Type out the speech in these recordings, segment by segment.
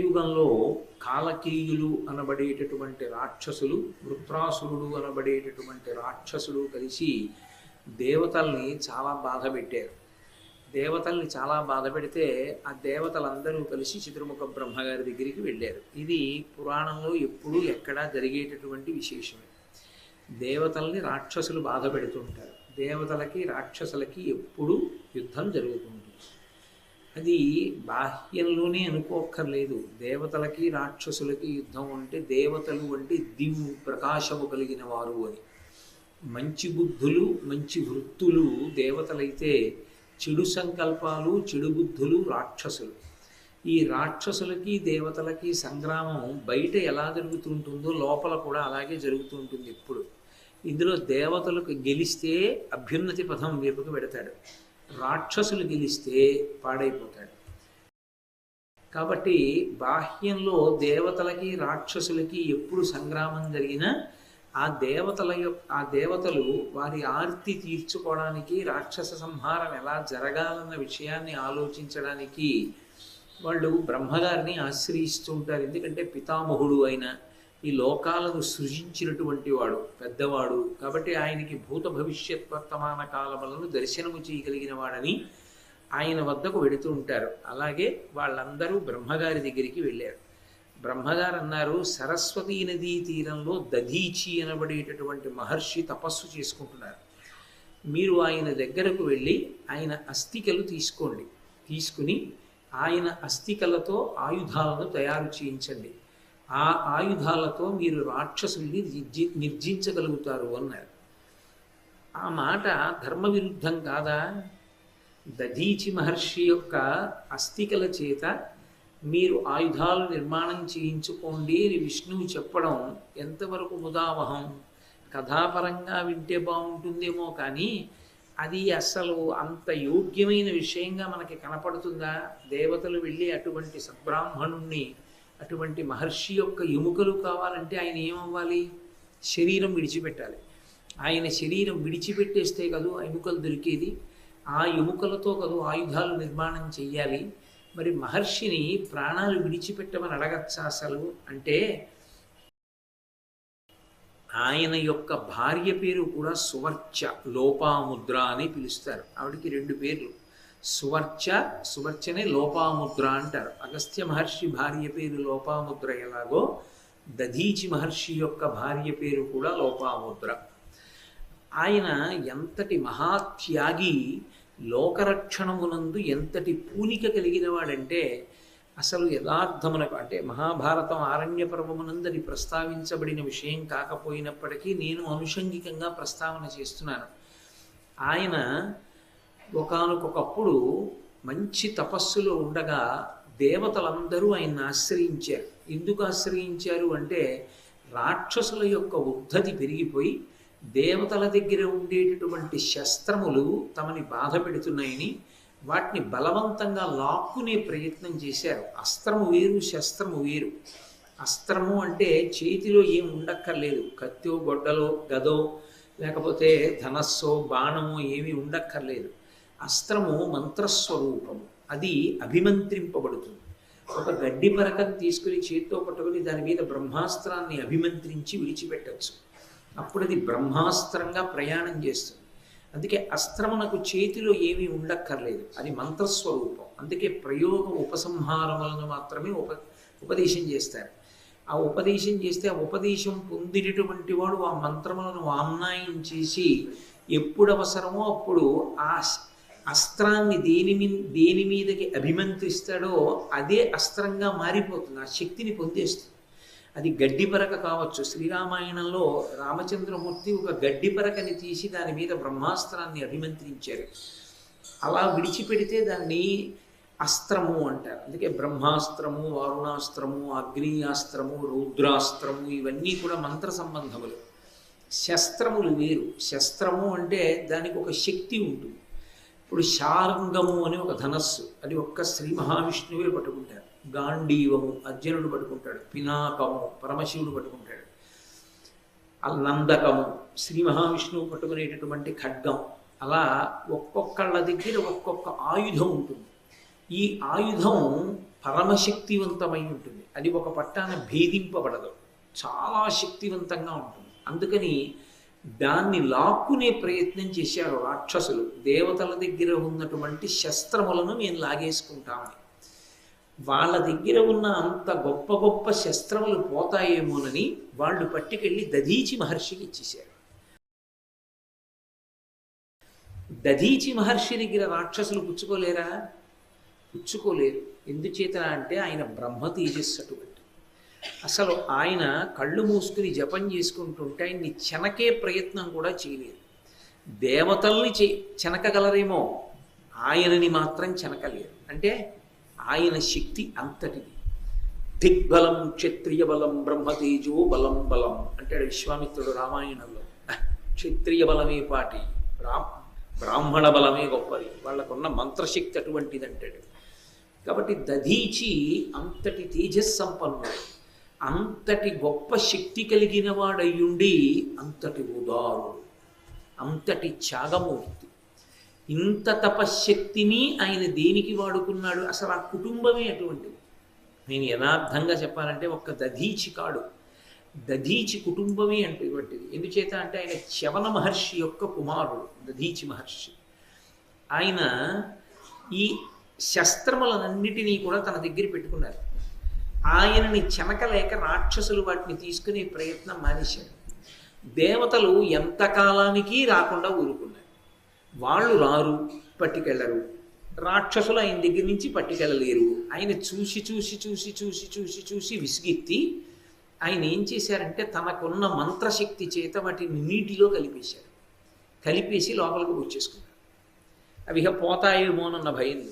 త్రేతాయుగంలో కాలకీయులు అనబడేటటువంటి రాక్షసులు వృత్రాసురుడు అనబడేటటువంటి రాక్షసులు కలిసి దేవతల్ని చాలా బాధ పెట్టారు. దేవతల్ని చాలా బాధ పెడితే ఆ దేవతలందరూ కలిసి చిత్రముఖ బ్రహ్మగారి దగ్గరికి వెళ్ళారు. ఇది పురాణంలో ఎప్పుడూ ఎక్కడా జరిగేటటువంటి విశేషమే. దేవతల్ని రాక్షసులు బాధ పెడుతుంటారు. దేవతలకి రాక్షసులకి ఎప్పుడూ యుద్ధం జరుగుతుంది అది బాహ్యంలోనే అనుకోక్కర్లేదు. దేవతలకి రాక్షసులకి యుద్ధం అంటే దేవతలు అంటే దివు ప్రకాశము కలిగిన వారు అని. మంచి బుద్ధులు మంచి వృత్తులు దేవతలైతే చెడు సంకల్పాలు చెడు బుద్ధులు రాక్షసులు. ఈ రాక్షసులకి దేవతలకి సంగ్రామం బయట ఎలా జరుగుతుంటుందో లోపల కూడా అలాగే జరుగుతుంటుంది ఎప్పుడు. ఇందులో దేవతలకు గెలిస్తే అభ్యున్నతి పథం వైపుకు పెడతాడు. రాక్షసులు గెలిస్తే పాడైపోతాడు. కాబట్టి బాహ్యంలో దేవతలకి రాక్షసులకి ఎప్పుడు సంగ్రామం జరిగినా ఆ దేవతల యొక్క ఆ దేవతలు వారి ఆర్తి తీర్చుకోవడానికి రాక్షస సంహారం ఎలా జరగాలన్న విషయాన్ని ఆలోచించడానికి వాళ్ళు బ్రహ్మగారిని ఆశ్రయిస్తూ ఉంటారు ఎందుకంటే పితామహుడు అయిన ఈ లోకాలను సృజించినటువంటి వాడు పెద్దవాడు. కాబట్టి ఆయనకి భూత భవిష్యత్ వర్తమాన కాలములను దర్శనము చేయగలిగిన వాడని ఆయన వద్దకు వెడుతూ ఉంటారు. అలాగే వాళ్ళందరూ బ్రహ్మగారి దగ్గరికి వెళ్ళారు. బ్రహ్మగారు అన్నారు సరస్వతీ నదీ తీరంలో దధీచి అనబడేటటువంటి మహర్షి తపస్సు చేసుకుంటున్నారు. మీరు ఆయన దగ్గరకు వెళ్ళి ఆయన అస్థికలు తీసుకోండి. తీసుకుని ఆయన అస్థికలతో ఆయుధాలను తయారు చేయించండి. ఆ ఆయుధాలతో మీరు రాక్షసుల్ని నిర్జి నిర్జించగలుగుతారు అన్నారు. ఆ మాట ధర్మ విరుద్ధం కాదా? దధీచి మహర్షి యొక్క అస్థికల చేత మీరు ఆయుధాలు నిర్మాణం చేయించుకోండి అని విష్ణువు చెప్పడం ఎంతవరకు ముదావహం? కథాపరంగా వింటే బాగుంటుందేమో కానీ అది అసలు అంత యోగ్యమైన విషయంగా మనకి కనపడుతుందా? దేవతలు వెళ్ళి అటువంటి సద్బ్రాహ్మణుణ్ణి అటువంటి మహర్షి యొక్క ఎముకలు కావాలంటే ఆయన ఏమవ్వాలి? శరీరం విడిచిపెట్టాలి. ఆయన శరీరం విడిచిపెట్టేస్తే కదూ ఎముకలు దొరికేది? ఆ ఎముకలతో కదూ ఆయుధాలు నిర్మాణం చెయ్యాలి. మరి మహర్షిని ప్రాణాలు విడిచిపెట్టమని అడగచ్చా అసలు? అంటే ఆయన యొక్క భార్య పేరు కూడా సువర్చ లోపాముద్ర అని పిలుస్తారు. ఆవిడికి రెండు పేర్లు. సువర్చ సువర్చనే లోపాముద్ర అంటారు. అగస్త్య మహర్షి భార్య పేరు లోపాముద్ర ఎలాగో దధీచి మహర్షి యొక్క భార్య పేరు కూడా లోపాముద్ర. ఆయన ఎంతటి మహాత్యాగి లోకరక్షణమునందు ఎంతటి పూనిక కలిగిన వాడంటే అసలు యథార్థమునకు అంటే మహాభారతం ఆరణ్య పర్వమునందరి ప్రస్తావించబడిన విషయం కాకపోయినప్పటికీ నేను అనుషంగికంగా ప్రస్తావన చేస్తున్నాను. ఆయన ఒకనకొకప్పుడు మంచి తపస్సులో ఉండగా దేవతలందరూ ఆయన్ని ఆశ్రయించారు. ఎందుకు ఆశ్రయించారు అంటే రాక్షసుల యొక్క ఉద్ధతి పెరిగిపోయి దేవతల దగ్గర ఉండేటటువంటి శస్త్రములు తమని బాధ పెడుతున్నాయని వాటిని బలవంతంగా లాక్కునే ప్రయత్నం చేశారు. అస్త్రము వేరు శస్త్రము వేరు. అస్త్రము అంటే చేతిలో ఏం ఉండక్కర్లేదు. కత్తో గొడ్డలో గదో లేకపోతే ధనస్సో బాణమో ఏమీ ఉండక్కర్లేదు. అస్త్రము మంత్రస్వరూపము. అది అభిమంత్రింపబడుతుంది. ఒక గడ్డి పరకం తీసుకుని చేత్తో పట్టుకుని దాని మీద బ్రహ్మాస్త్రాన్ని అభిమంత్రించి విడిచిపెట్టచ్చు. అప్పుడు అది బ్రహ్మాస్త్రంగా ప్రయాణం చేస్తుంది. అందుకే అస్త్రమునకు చేతిలో ఏమీ ఉండక్కర్లేదు. అది మంత్రస్వరూపం. అందుకే ప్రయోగ ఉపసంహారములను మాత్రమే ఉప ఉపదేశం చేస్తారు. ఆ ఉపదేశం చేస్తే ఆ ఉపదేశం పొందినటువంటి వాడు ఆ మంత్రములను ఆమ్నాయం చేసి ఎప్పుడు అవసరమో అప్పుడు ఆ అస్త్రాన్ని దేని మీ దేని మీదకి అభిమంత్రిస్తాడో అదే అస్త్రంగా మారిపోతుంది. ఆ శక్తిని పొందేస్తుంది. అది గడ్డిపరక కావచ్చు. శ్రీరామాయణంలో రామచంద్రమూర్తి ఒక గడ్డిపరకని తీసి దాని మీద బ్రహ్మాస్త్రాన్ని అభిమంత్రించారు. అలా విడిచిపెడితే దాన్ని అస్త్రము అంటారు. అందుకే బ్రహ్మాస్త్రము వారుణాస్త్రము అగ్నియాస్త్రము రౌద్రాస్త్రము ఇవన్నీ కూడా మంత్ర సంబంధములు. శస్త్రములు వేరు. శస్త్రము అంటే దానికి ఒక శక్తి ఉంటుంది. ఇప్పుడు శార్ంగము అని ఒక ధనస్సు అది ఒక్క శ్రీ మహావిష్ణువే పట్టుకుంటారు గాంధీవము అర్జునుడు పట్టుకుంటాడు. పినాకము పరమశివుడు పట్టుకుంటాడు. నందకము శ్రీ మహావిష్ణువు పట్టుకునేటటువంటి ఖడ్గం. అలా ఒక్కొక్కళ్ళ దగ్గర ఒక్కొక్క ఆయుధం ఉంటుంది. ఈ ఆయుధం పరమశక్తివంతమై ఉంటుంది. అది ఒక పట్టాన భేదింపబడదు. చాలా శక్తివంతంగా ఉంటుంది. అందుకని దాన్ని లాక్కునే ప్రయత్నం చేశారు రాక్షసులు. దేవతల దగ్గర ఉన్నటువంటి శస్త్రములను మేము లాగేసుకుంటామని వాళ్ళ దగ్గర ఉన్న అంత గొప్ప గొప్ప శస్త్రములు పోతాయేమోనని వాళ్ళు పట్టుకెళ్ళి దధీచి మహర్షికి ఇచ్చేశారు. దధీచి మహర్షి దగ్గర రాక్షసులు పుచ్చుకోలేరా? పుచ్చుకోలేరు ఎందుచేత అంటే ఆయన బ్రహ్మ తేజస్సు అటువంటి అసలు ఆయన కళ్ళు మూసుకుని జపం చేసుకుంటుంటే ఆయన్ని చెనకే ప్రయత్నం కూడా చేయలేదు. దేవతల్ని చే చెనకగలరేమో? ఆయనని మాత్రం చెనకలేరు అంటే ఆయన శక్తి అంతటిది. దిగ్బలం క్షత్రియ బలం బ్రహ్మతేజో బలం బలం అంటాడు విశ్వామిత్రుడు రామాయణంలో. క్షత్రియ బలమే పాటి బ్రా బ్రాహ్మణ బలమే గొప్పది. వాళ్ళకున్న మంత్రశక్తి అటువంటిది అంటాడు. కాబట్టి దధీచి అంతటి తేజస్సంపన్నుడు. అంతటి గొప్ప శక్తి కలిగిన వాడయ్యుండి అంతటి ఉదారుడు అంతటి త్యాగమూర్తి. ఇంత తపశ్శక్తిని ఆయన దేనికి వాడుకున్నాడు? అసలు ఆ కుటుంబమే అటువంటిది. నేను యథార్థంగా చెప్పాలంటే ఒక్క దధీచి కాడు. దధీచి కుటుంబమే అటువంటిది ఎందుచేత అంటే ఆయన చవన మహర్షి యొక్క కుమారుడు దధీచి మహర్షి. ఆయన ఈ శస్త్రములన్నిటినీ కూడా తన దగ్గర పెట్టుకున్నారు. ఆయనని చెనకలేక రాక్షసులు వాటిని తీసుకునే ప్రయత్నం మానేశారు దేవతలు ఎంతకాలానికి రాకుండా ఊరుకున్నారు. వాళ్ళు రారు పట్టుకెళ్ళరు రాక్షసులు ఆయన దగ్గర నుంచి పట్టుకెళ్ళలేరు. ఆయన చూసి చూసి చూసి చూసి చూసి చూసి విసిగెత్తి ఆయన ఏం చేశారంటే తనకున్న మంత్రశక్తి చేత వాటిని నీటిలో కలిపేశారు. కలిపేసి లోపలికి వచ్చేసుకున్నారు. అవి ఇక పోతాయేమోనన్న భయం.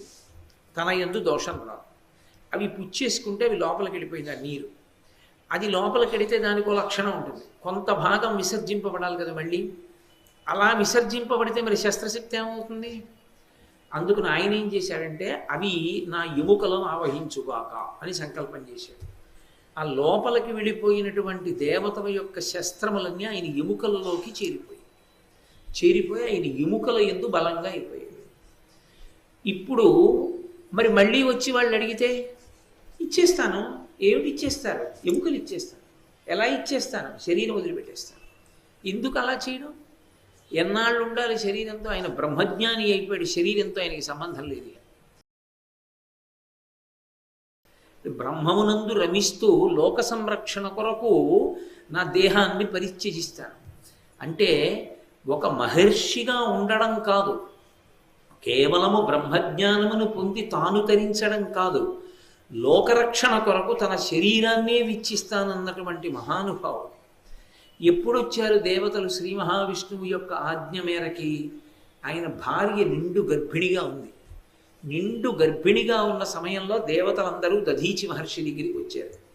తన ఎందు దోషం రాదు. అవి పుచ్చేసుకుంటే అవి లోపలికి వెళ్ళిపోయింది ఆ నీరు. అది లోపలికి వెడితే దానికి ఒక లక్షణం ఉంటుంది. కొంత భాగం విసర్జింపబడాలి కదా మళ్ళీ. అలా విసర్జింపబడితే మరి శస్త్రశక్తి ఏమవుతుంది? అందుకు ఆయన ఏం చేశాడంటే అవి నా ఎముకలను ఆవహించుగాక అని సంకల్పం చేశాడు. ఆ లోపలికి వెళ్ళిపోయినటువంటి దేవతల యొక్క శస్త్రములన్నీ ఆయన ఎముకలలోకి చేరిపోయి చేరిపోయి ఆయన ఎముకల ఎందు బలంగా అయిపోయాడు ఇప్పుడు మరి మళ్ళీ వచ్చి వాళ్ళు అడిగితే ఇచ్చేస్తాను. ఏమిటి ఇచ్చేస్తారు? ఎముకలు ఇచ్చేస్తాను ఎలా ఇచ్చేస్తాను? శరీరం వదిలిపెట్టేస్తాను. ఎందుకు అలా చేయడం? ఎన్నాళ్ళు ఉండాలి శరీరంతో? ఆయన బ్రహ్మజ్ఞాని అయిపోయాడు. శరీరంతో ఆయనకి సంబంధం లేదు. బ్రహ్మమునందు రమిస్తూ లోక సంరక్షణ కొరకు నా దేహాన్ని పరిత్యజిస్తాను. అంటే ఒక మహర్షిగా ఉండడం కాదు. కేవలము బ్రహ్మజ్ఞానమును పొంది తాను తరించడం కాదు. లోకరక్షణ కొరకు తన శరీరాన్నే విచ్చిస్తానన్నటువంటి మహానుభావుడు. ఎప్పుడొచ్చారు దేవతలు శ్రీ మహావిష్ణువు యొక్క ఆజ్ఞ మేరకి? ఆయన భార్య నిండు గర్భిణిగా ఉంది. నిండు గర్భిణిగా ఉన్న సమయంలో దేవతలందరూ దధీచి మహర్షి దగ్గరికి వచ్చారు.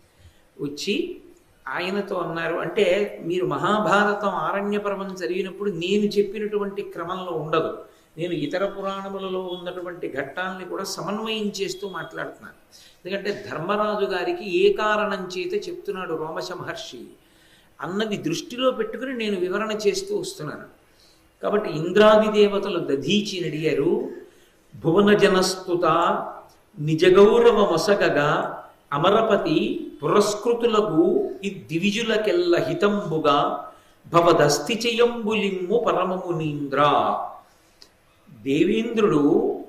వచ్చి ఆయనతో అన్నారు అంటే మీరు మహాభారతం ఆరణ్య పర్వం చదివినప్పుడు నేను చెప్పినటువంటి క్రమంలో ఉండదు. నేను ఇతర పురాణములలో ఉన్నటువంటి ఘట్టాలని కూడా సమన్వయం చేస్తూ మాట్లాడుతున్నాను. ఎందుకంటే ధర్మరాజు గారికి ఏ కారణం చేత చెప్తున్నాడు రోమశ మహర్షి? అన్నది దృష్టిలో పెట్టుకుని నేను వివరణ చేస్తూ వస్తున్నాను. కాబట్టి ఇంద్రాది దేవతలు దధీచిని అడిగారు భువన జనస్తుత నిజగౌరవ మొసగగా అమరపతి పురస్కృతులకు ఈ దివిజులకెల్ల హితంబుగా భవదస్తి చేయంబులిమ్ము పరమమునీంద్ర. దేవేంద్రుడు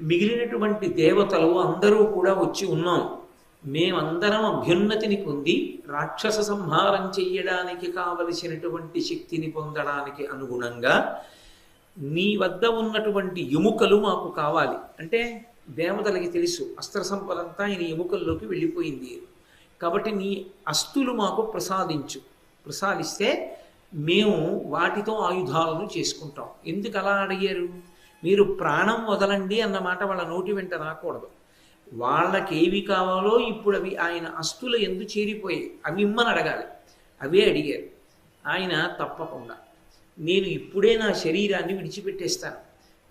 మిగిలినటువంటి దేవతలు అందరూ కూడా వచ్చి ఉన్నాం. మేమందరం అభ్యున్నతిని పొంది రాక్షస సంహారం చెయ్యడానికి కావలసినటువంటి శక్తిని పొందడానికి అనుగుణంగా నీ వద్ద ఉన్నటువంటి ఎముకలు మాకు కావాలి. అంటే దేవతలకి తెలుసు అస్త్ర సంపదంతా ఆయన ఎముకల్లోకి వెళ్ళిపోయింది. కాబట్టి నీ అస్తులు మాకు ప్రసాదించు. ప్రసాదిస్తే మేము వాటితో ఆయుధాలను చేసుకుంటాం. ఎందుకు అలా అడిగారు? మీరు ప్రాణం వదలండి అన్నమాట వాళ్ళ నోటి వెంట రాకూడదు. వాళ్ళకి ఏవి కావాలో ఇప్పుడు అవి ఆయన అస్తులు ఎందు చేరిపోయాయి. అవి ఇమ్మని అడగాలి. అవే అడిగారు. ఆయన తప్పకుండా నేను ఇప్పుడే నా శరీరాన్ని విడిచిపెట్టేస్తాను.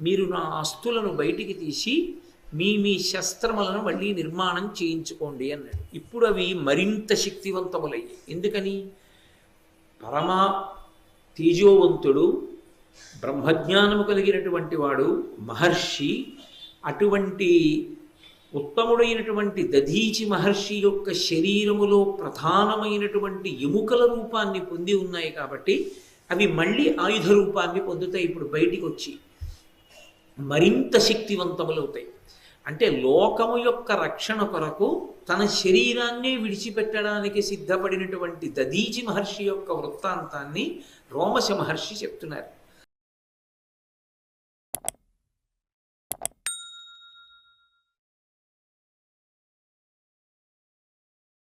మీరు నా అస్తులను బయటికి తీసి మీ మీ శస్త్రములను మళ్ళీ నిర్మాణం చేయించుకోండి అన్నాడు. ఇప్పుడు అవి మరింత శక్తివంతములయ్యాయి. ఎందుకని? పరమా తేజోవంతుడు బ్రహ్మజ్ఞానము కలిగినటువంటి వాడు మహర్షి అటువంటి ఉత్తముడైనటువంటి దధీచి మహర్షి యొక్క శరీరములో ప్రధానమైనటువంటి ఎముకల రూపాన్ని పొంది ఉన్నాయి కాబట్టి అవి మళ్ళీ ఆయుధ రూపాన్ని పొందుతాయి ఇప్పుడు బయటికి వచ్చి మరింత శక్తివంతములవుతాయి. అంటే లోకము యొక్క రక్షణ కొరకు తన శరీరాన్ని విడిచిపెట్టడానికి సిద్ధపడినటువంటి దదీచి మహర్షి యొక్క వృత్తాంతాన్ని రోమశ మహర్షి చెప్తున్నారు.